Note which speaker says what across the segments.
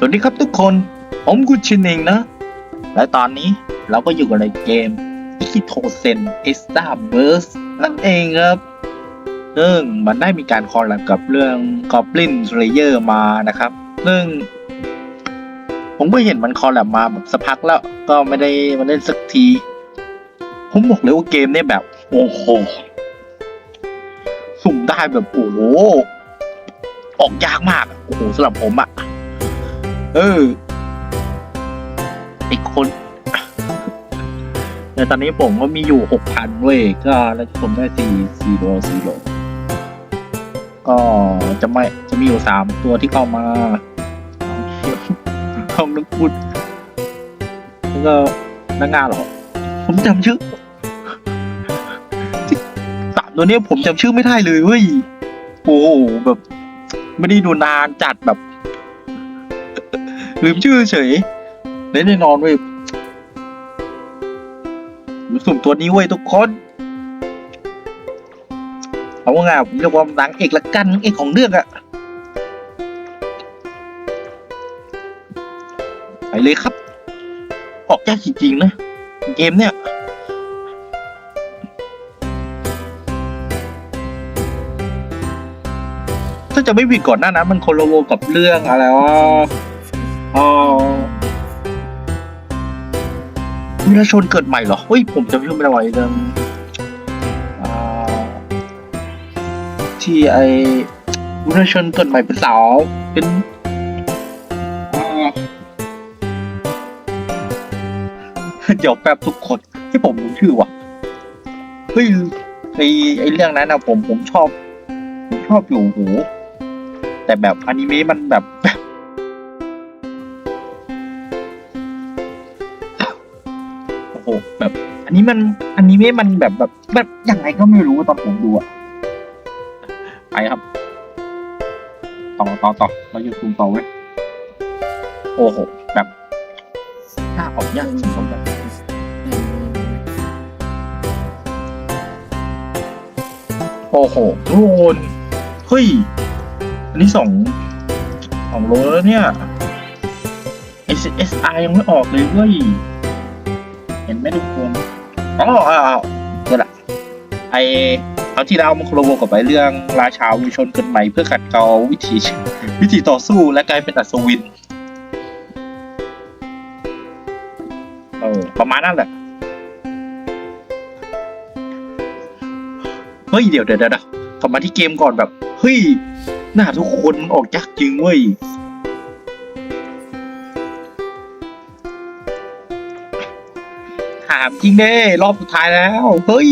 Speaker 1: สวัสดีครับทุกคน ผมกุชินเองนะ และตอนนี้เราก็อยู่กันในเกมอิคิโทเซนเอสตาเบิร์สนั่นเองครับซึ่งมันได้มีการคอลแลบกับเรื่อง Goblin Slayer มานะครับ ซึ่ง ผมก็เห็นมันคอลแลบมาแบบสักพักแล้ว ก็ไม่ได้มาเล่นสักที ผมบอกเลยว่าเกมเนี่ยแบบ โอ้โห สุ่มได้แบบโอ้โห ออกยากมาก โอ้โหสำหรับผมอะ เออไอคนแต่ตอนนี้ผมก็มีอยู่หกพันเว้ยก็แล้วผมได้สี่สี่โลสี่โลก็จะไม่จะมีอยู่สามตัวที่เข้ามาห้องนึกพูดแล้วก็นักงานเหรอ ผมจำชื่อสามตัวเนี้ยผมจำชื่อไม่ได้เลยเว้ยโอ้โหแบบ ไม่ได้ดูนานจัดแบบ ลืมชื่อเฉยเล่นแน่นอนเว้ยสุ่มตัวนี้เว้ยทุกคน เอาว่าไงผมเรียกว่านางเอกละกันเอกของเรื่องอะไปเลยครับ ออกยากจริงๆนะ เกมเนี่ยถ้าจะไม่ผิดก่อนหน้านั้นมันโคโลโวกับเรื่องอะไรวะอ๋อ วิรชนเกิดใหม่เหรอ เฮ้ย ผมจำชื่อไม่ได้ว่าไอ้เรื่องอ่าที่ไอวิรชนเกิดใหม่เป็นสาวเป็นเดี๋ยวแป๊บทุกคนที่ผมรู้ชื่อว่ะ เฮ้ย ไอไอเรื่องนั้นนะผมผมชอบ ผมชอบอยู่โหแต่แบบอนิเมะมันแบบ โอ้โหแบบ อันนี้มันอันิเมะมันแบบแบบแบบยังไงก็ไม่รู้ตอนผมดูอะไปครับ ต่อต่อต่อเราจะซูมต่อไว้ยโอ้โหแบบถ้าออกยากจริงๆแบบโอ้โหทุกคนเฮ้ย อันนี้สองสองโลแล้วเนี่ย SSI ยังไม่ออกเลยเว้ย เห็นไหมทุกคนอ๋ออ๋ออ๋อนี่แหละไอเอาที่เรามันโครโวกับไปเรื่องราชาวิชนเกินใหม่เพื่อขัดเกลาวิธีวิธีต่อสู้และกลายเป็นอัศวินเออประมาณนั้นแหละ เฮ้ย เดี๋ยวเดี๋ยวเดี๋ยวกลับมาที่เกมก่อนแบบ เฮ้ย หน้าทุกคนออกยากจริงเว้ย ถามจริงเด้รอบสุดท้ายแล้วเฮ้ย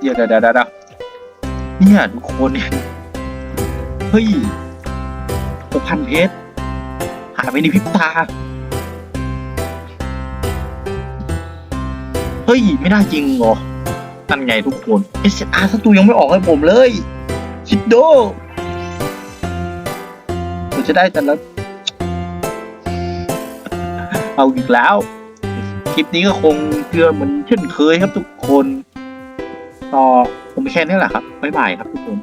Speaker 1: เดี๋ยวเดี๋ยวเดี๋ยวเดี๋ยวเนี่ยทุกคนเนี่ยเฮ้ยหกพันเพชรหายไปในพริบตา เฮ้ย ไม่ได้จริงเหรอนั่นไงทุกคน SR สักตัวยังไม่ออกให้ผมเลย ชิดโดผมจะได้แต่ละ เอาอีกแล้ว คลิปนี้ก็คงเชื่อเหมือนเช่นเคยครับทุกคน ต่อผมแค่นี้แหละครับ บ๊ายบายครับทุกคน